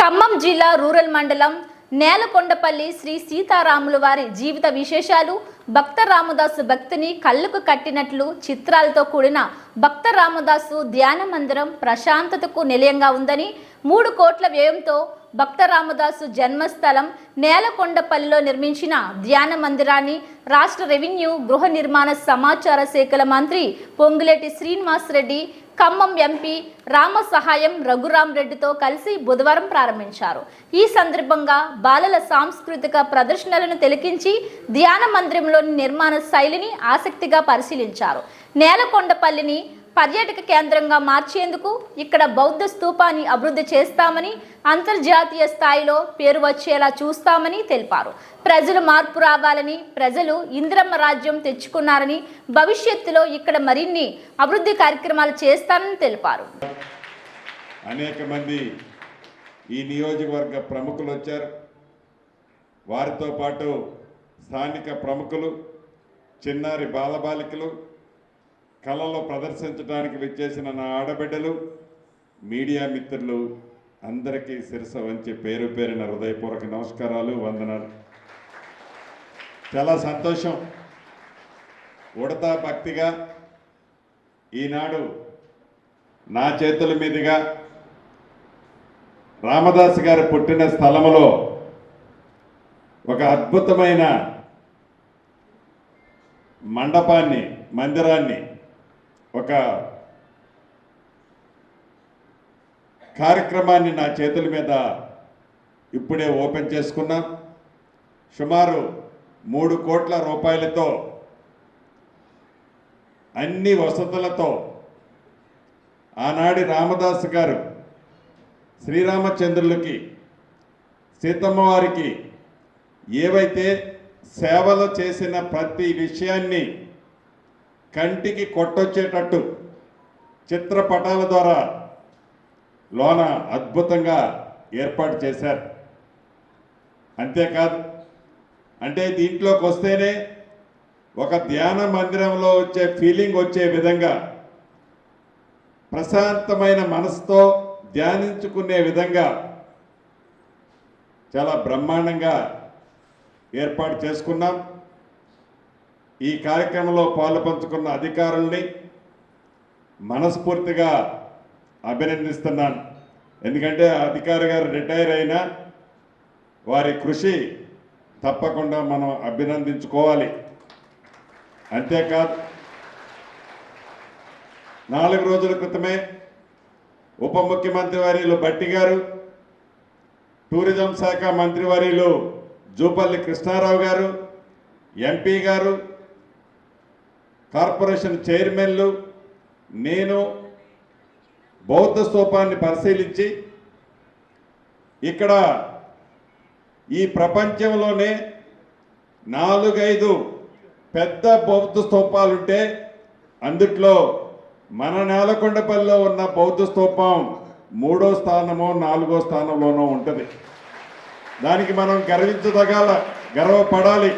ఖమ్మం జిల్లా రూరల్ మండలం నేలకొండపల్లి శ్రీ సీతారాముల వారి జీవిత విశేషాలు. భక్త రామదాసు భక్తిని కళ్ళకు కట్టినట్లు చిత్రాలతో కూడిన భక్త రామదాసు ధ్యాన మందిరం ప్రశాంతతకు నిలయంగా ఉందని మూడు కోట్ల వ్యయంతో భక్త రామదాసు జన్మస్థలం నేలకొండపల్లిలో నిర్మించిన ధ్యాన మందిరాన్ని రాష్ట్ర రెవెన్యూ గృహ నిర్మాణ సమాచార శాఖల మంత్రి పొంగులేటి శ్రీనివాస్ రెడ్డి ఖమ్మం ఎంపీ రామ సహాయం రఘురాం రెడ్డితో కలిసి బుధవారం ప్రారంభించారు. ఈ సందర్భంగా బాలల సాంస్కృతిక ప్రదర్శనలను తిలకించి ధ్యాన మందిరంలోని నిర్మాణ శైలిని ఆసక్తిగా పరిశీలించారు. నేలకొండపల్లిని పర్యాటక కేంద్రంగా మార్చేందుకు ఇక్కడ బౌద్ధ స్థూపాన్ని అభివృద్ధి చేస్తామని అంతర్జాతీయ స్థాయిలో పేరు వచ్చేలా చూస్తామని తెలిపారు. ప్రజలు మార్పు రావాలని ప్రజలు ఇంద్రమ్మ రాజ్యం తెచ్చుకున్నారని భవిష్యత్తులో ఇక్కడ మరిన్ని అభివృద్ధి కార్యక్రమాలు చేస్తానని తెలిపారు. అనేక మంది ఈ నియోజకవర్గ ప్రముఖులు వచ్చారు. వారితో పాటు స్థానిక ప్రముఖులు చిన్నారి బాలబాలికలు కళలో ప్రదర్శించడానికి విచ్చేసిన నా ఆడబిడ్డలు మీడియా మిత్రులు అందరికీ శిరస వంచి పేరు పేరిన హృదయపూర్వక నమస్కారాలు వందనాలు. చాలా సంతోషం. ఉడతా భక్తిగా ఈనాడు నా చేతుల మీదుగా రామదాస్ గారు పుట్టిన స్థలములో ఒక అద్భుతమైన మండపాన్ని మందిరాన్ని ఒక కార్యక్రమాన్ని నా చేతుల మీద ఇప్పుడే ఓపెన్ చేసుకున్నాం. సుమారు మూడు కోట్ల రూపాయలతో అన్ని వసతులతో ఆనాడి రామదాస్ గారు శ్రీరామచంద్రులకి సీతమ్మ వారికి ఏవైతే సేవలు చేసిన ప్రతి విషయాన్ని కంటికి కొట్టొచ్చేటట్టు చిత్రపటాల ద్వారా లోన అద్భుతంగా ఏర్పాటు చేశారు. అంతేకాదు అంటే దీంట్లోకి వస్తేనే ఒక ధ్యాన మందిరంలో వచ్చే ఫీలింగ్ వచ్చే విధంగా ప్రశాంతమైన మనసుతో ధ్యానించుకునే విధంగా చాలా బ్రహ్మాండంగా ఏర్పాటు చేసుకున్నాం. ఈ కార్యక్రమంలో పాలు పంచుకున్న అధికారుల్ని మనస్ఫూర్తిగా అభినందిస్తున్నాను. ఎందుకంటే ఆ అధికారి గారు రిటైర్ అయినా వారి కృషి తప్పకుండా మనం అభినందించుకోవాలి. అంతేకాదు నాలుగు రోజుల క్రితమే ఉప ముఖ్యమంత్రి వర్యులు భట్టి గారు టూరిజం శాఖ మంత్రి వర్యులు జూపల్లి కృష్ణారావు గారు ఎంపీ గారు కార్పొరేషన్ చైర్మన్లు నేను బౌద్ధ స్తూపాన్ని పరిశీలించి ఇక్కడ ఈ ప్రపంచంలోనే నాలుగైదు పెద్ద బౌద్ధ స్తూపాలుంటే అందుట్లో మన నేలకొండపల్లిలో ఉన్న బౌద్ధ స్తూపం మూడో స్థానమో నాలుగో స్థానంలోనో ఉంటుంది. దానికి మనం గర్వించదగాల గర్వపడాలి.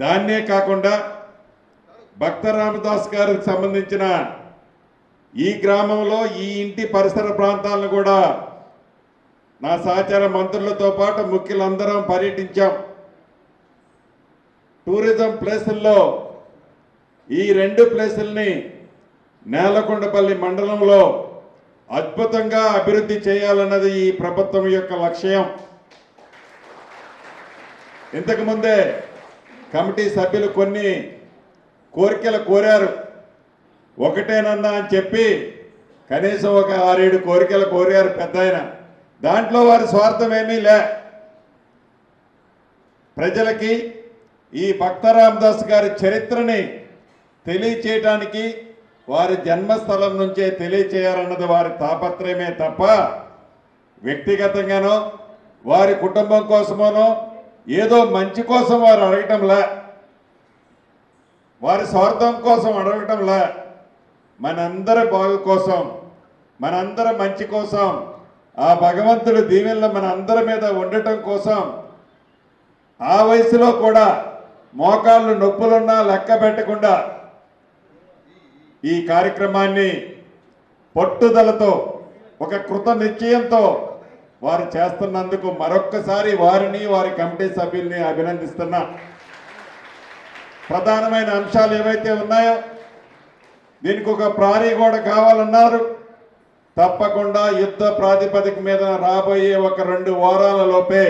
దాన్నే కాకుండా భక్త రామదాస్ గారికి సంబంధించిన ఈ గ్రామంలో ఈ ఇంటి పరిసర ప్రాంతాలను కూడా నా సహచార మంత్రులతో పాటు ముఖ్యులందరం పర్యటించాం. టూరిజం ప్లేసుల్లో ఈ రెండు ప్లేసుల్ని నేలకొండపల్లి మండలంలో అద్భుతంగా అభివృద్ధి చేయాలన్నది ఈ ప్రభుత్వం యొక్క లక్ష్యం. ఇంతకుముందే కమిటీ సభ్యులు కొన్ని కోరికలు కోరారు. ఒకటేనన్నా అని చెప్పి కనీసం ఒక ఆరేడు కోరికలు కోరారు పెద్ద దాంట్లో వారి స్వార్థం ఏమీ లే. ప్రజలకి ఈ భక్త రామదాస్ గారి చరిత్రని తెలియచేయటానికి వారి జన్మస్థలం నుంచే తెలియచేయాలన్నది వారి తాపత్రయమే తప్ప వ్యక్తిగతంగానో వారి కుటుంబం కోసమోనో ఏదో మంచి కోసం వారు అడగటంలా వారి స్వార్థం కోసం అడగటంలా మనందరి బాగు కోసం మనందరి మంచి కోసం ఆ భగవంతుడు దీవెనలు మన అందరి మీద ఉండటం కోసం ఆ వయసులో కూడా మోకాళ్ళు నొప్పులున్నా లెక్క పెట్టకుండా ఈ కార్యక్రమాన్ని పట్టుదలతో ఒక కృత నిశ్చయంతో వారు చేస్తున్నందుకు మరొక్కసారి వారిని వారి కమిటీ సభ్యుల్ని అభినందిస్తున్నా. ప్రధానమైన అంశాలు ఏవైతే ఉన్నాయో దీనికి ఒక ప్రారీ గోడ కావాలన్నారు. తప్పకుండా యుద్ధ ప్రాతిపదిక మీద రాబోయే ఒక రెండు వారాల లోపే